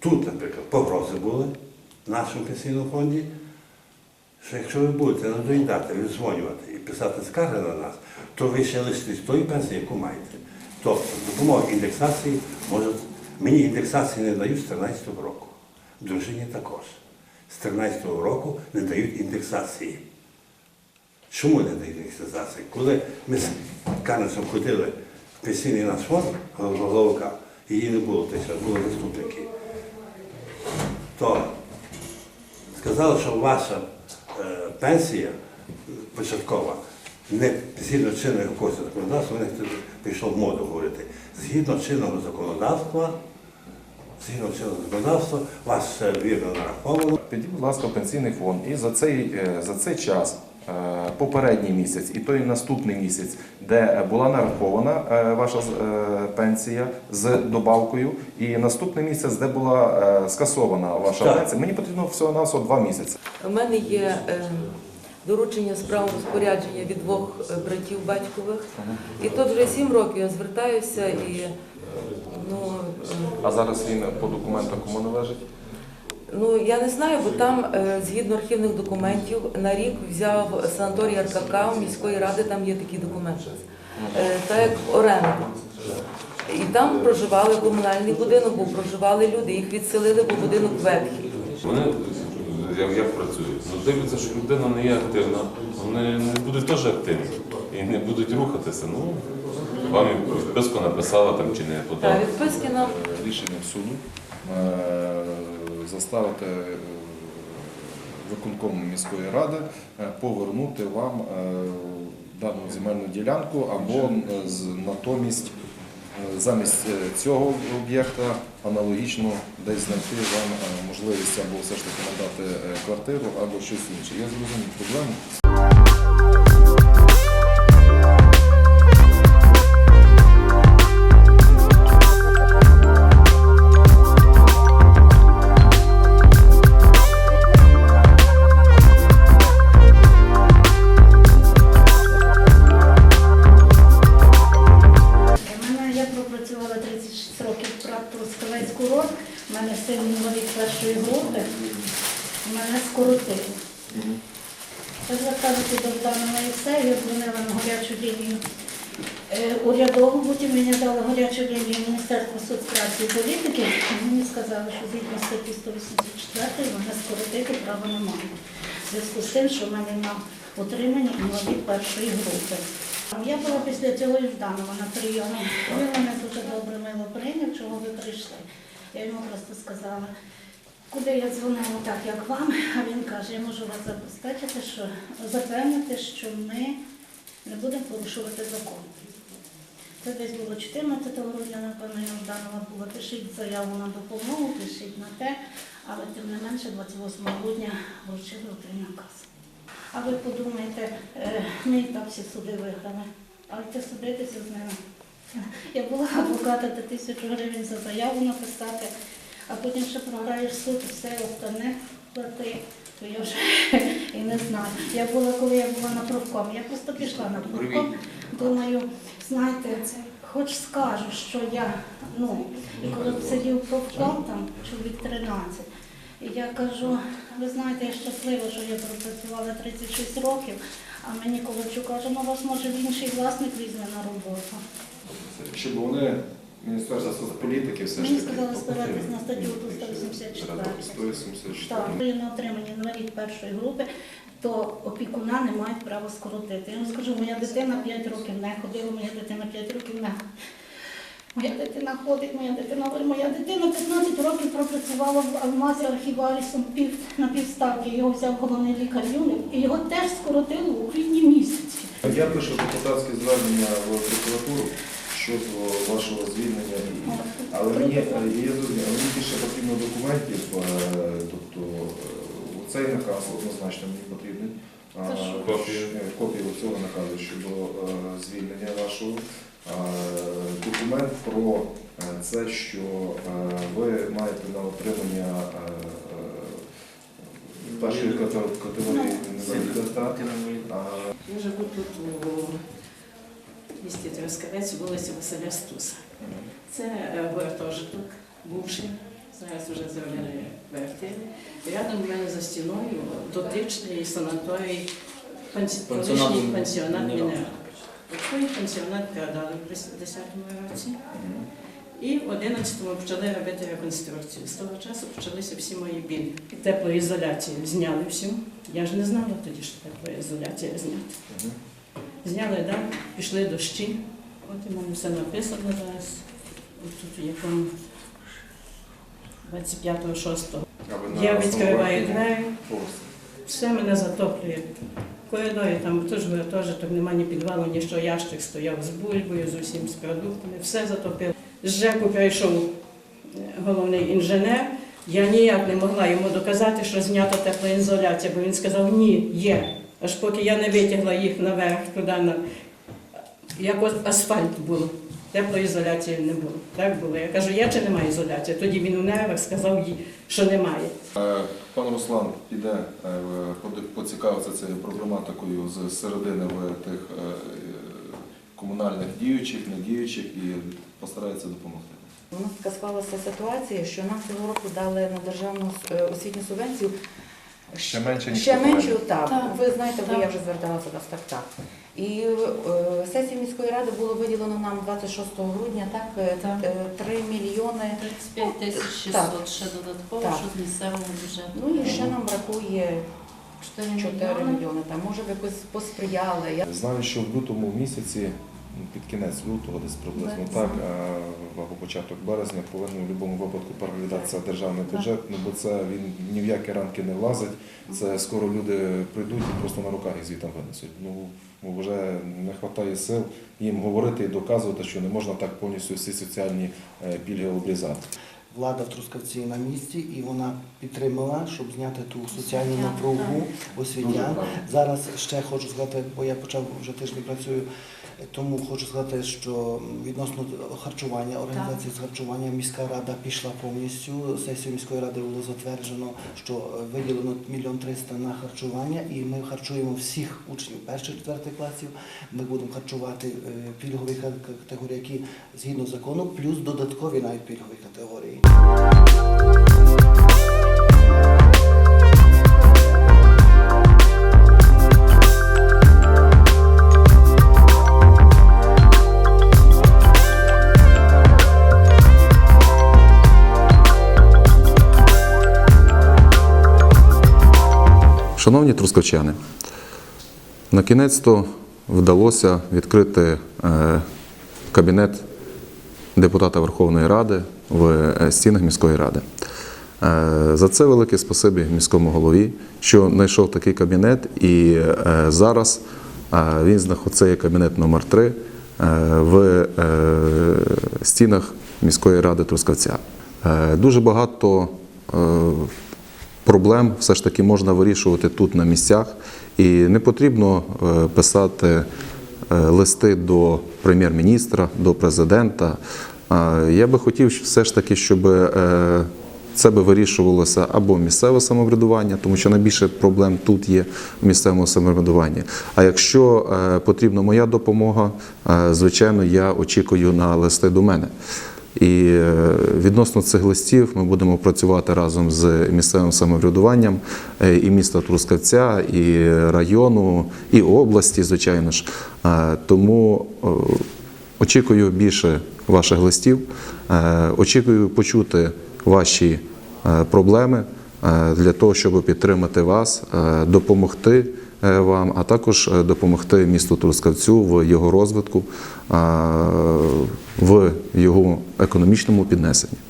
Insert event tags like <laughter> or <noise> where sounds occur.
Тут, наприклад, погрози були в нашому пенсійному фонді, що якщо ви будете надоїдати, відзвонювати і писати скарги на нас, то ви ще лишитесь тої пенсії, яку маєте. Тобто допомога індексації може. Мені індексації не дають з 13 року. Дружині також. З 13 року не дають індексації. Чому не дають індексації? Коли ми з Канесом ходили в пенсійний наш фонд головка, її не було тисяч, були заступники, то сказали, що ваша е, пенсія початкова не згідно чинного якогось законодавства, вони пішов в моду говорити. Згідно чинного законодавства, згідно чинного законодавства, вас все вірно нараховано. Підіть, будь ласка, пенсійний фонд і за цей, е, за цей час, попередній місяць і той наступний місяць, де була нарахована е, ваша е, пенсія з добавкою, і наступний місяць, де була е, скасована ваша Так. пенсія. Мені потрібно всього навсього два місяці. У мене є е, доручення справ розпорядження від двох е, братів батькових. І тут вже сім років я звертаюся і ну, е, А зараз він по документах кому належить? Ну я не знаю, бо там е, згідно архівних документів на рік взяв санаторій РКК у міської ради, там є такі документи. Е, Та як оренду. І там проживали комунальний будинок, бо проживали люди, їх відселили, бо будинок ветхий. Вони як, як працюють? Ну дивляться, що людина не є активна, вони не будуть теж активні і не будуть рухатися. Ну вам відписку написала там чи не Та подали. відписки нам Рішенням суду е, заставити виконком міської ради е, повернути вам е, дану земельну ділянку або е, натомість е, замість е, цього об'єкта аналогічно десь знайти вам е, можливість або все ж таки надати е, квартиру, або щось інше. Я зрозумів проблему. Зверталася до все, я дзвонила на гарячу лінію е, урядову, потім мені дали гарячу лінію Міністерства соцпраці і політики. І Мені сказали, що згідно статті 184 мене скоротити права немає. В зв'язку з тим, що в мене на утриманні інвалід першої групи. Я була після цього і Жданова на прийомі. Він мене дуже добре мило прийняв, чого ви прийшли. Я йому просто сказала, куди я дзвонила так, як вам, а він каже, я можу вас забезпечити, що запевнити, що ми не будемо порушувати закон. Це десь було 14 грудня, напевно, Жданова було, пишіть заяву на допомогу, пишіть на те, але тим не менше 28 грудня вручили той наказ. А ви подумайте, е, ми і так всі суди виграли, а йти судитися з ними. Я була адвоката та тисячу гривень за заяву написати, а потім ще програєш суд і все остальне плати, то я вже <laughs> і не знаю. Я була, коли я була на профком, я просто пішла на профком, думаю, знаєте, це хоч скажу, що я, ну, і коли сидів профком, там чоловік 13, і я кажу, ви знаєте, я щаслива, що я пропрацювала 36 років, а мені Ковальчук каже, ну вас може інший власник візьме на роботу. Щоб вони Міністерство соцполітики все Мені сказали спиратись на статтю 184. 184. Так, при на отриманні інвалід першої групи, то опікуна не мають права скоротити. Я вам скажу, моя дитина 5 років не ходила, моя дитина 5 років не. Моя дитина ходить, моя дитина моя дитина 15 років пропрацювала в Алмазі архіварісом пів, на півставки. Його взяв головний лікар Юник, і його теж скоротили у квітні місяці. Я пишу депутатське звернення в прокуратуру щодо вашого звільнення. Але мені, я зрозумів, мені більше потрібно документів, е, тобто е, цей наказ однозначно мені потрібний. Це Копію. е, цього наказу щодо е, звільнення вашого. Документ про е, це, що е, ви маєте на отримання е, е, першої категорії. А, Я живу тут у місті Трускавець, вулиці Василя Стуса. Це е, гуртожиток бувший Зараз вже зробили квартири. Рядом в мене за стіною дотичний санаторій, колишній пансіонат «Мінерал». Той пансіонат передали в 10-му році. І в 11-му почали робити реконструкцію. З того часу почалися всі мої білі. Теплоізоляцію зняли всю. Я ж не знала тоді, що теплоізоляція знята. Зняли дах, пішли дощі. От мене все написано зараз. От тут якому 25.06. Я відкриваю двері, все мене затоплює. Коридорі там теж теж так немає ні підвалу, ні що ящик стояв з бульбою, з усім з продуктами, все затопило. З ЖЕКу прийшов е, головний інженер. Я ніяк не могла йому доказати, що знята теплоізоляція, бо він сказав, ні, є. Аж поки я не витягла їх наверх туди, на... як ось асфальт було. Теплоізоляції не було. Так було. Я кажу, є чи немає ізоляції? Тоді він у нервах сказав, їй, що немає. Е, Пан Руслан піде, е, поцікавиться цією проблематикою з середини в тих е, комунальних діючих, недіючих і постарається допомогти. У нас така склалася ситуація, що нам цього року дали на державну освітню субвенцію Ще менше, ніж ще попередньо. меншу, так. Так. Ви знаєте, бо Так. я вже зверталася до так, так. І е, сесії міської ради було виділено нам 26 грудня так, е, Так. е, 3 мільйони. 35 тисяч 600 Так. ще додатково, Так. що з місцевого бюджету. Ну і ще нам бракує 4 4 мільйони. мільйони. Там може б якось посприяли. Я Знаю, що в лютому місяці, ну, під кінець лютого, десь приблизно так, а, або початок березня, повинен в будь-якому випадку переглядатися державний бюджет, ну бо це він ні в які рамки не влазить. Це скоро люди прийдуть і просто на руках їх звітом винесуть. Ну вже не вистачає сил їм говорити і доказувати, що не можна так повністю всі соціальні е, пільги обрізати. Влада в Трускавці на місці і вона підтримала, щоб зняти ту соціальну напругу освітян. Зараз ще хочу сказати, бо я почав вже тиждень працюю, тому хочу сказати, що відносно харчування, організації з харчування міська рада пішла повністю. Сесію міської ради було затверджено, що виділено мільйон триста на харчування, і ми харчуємо всіх учнів перших четвертих класів. Ми будемо харчувати е, пільгові ка- категорії, які згідно закону, плюс додаткові навіть пільгові категорії. Шановні трускавчани, на кінець-то вдалося відкрити е, кабінет депутата Верховної Ради в е, стінах міської ради. Е, За це велике спасибі міському голові, що знайшов такий кабінет, і зараз він знаходиться, кабінет номер 3 е, в стінах міської ради Трускавця. Дуже багато проблем все ж таки можна вирішувати тут на місцях, і не потрібно е, писати е, листи до прем'єр-міністра, до президента. Е, Я би хотів все ж таки, щоб це би вирішувалося або місцеве самоврядування, тому що найбільше проблем тут є в місцевому самоврядуванні. А якщо потрібна моя допомога, звичайно, я очікую на листи до мене. І е, відносно цих листів ми будемо працювати разом з місцевим самоврядуванням е, і міста Трускавця, і району, і області, звичайно ж. Е, Тому очікую більше ваших листів, очікую почути ваші проблеми для того, щоб підтримати вас, е, допомогти е, вам, а також е, допомогти місту Трускавцю в його розвитку, е, в його економічному піднесенні.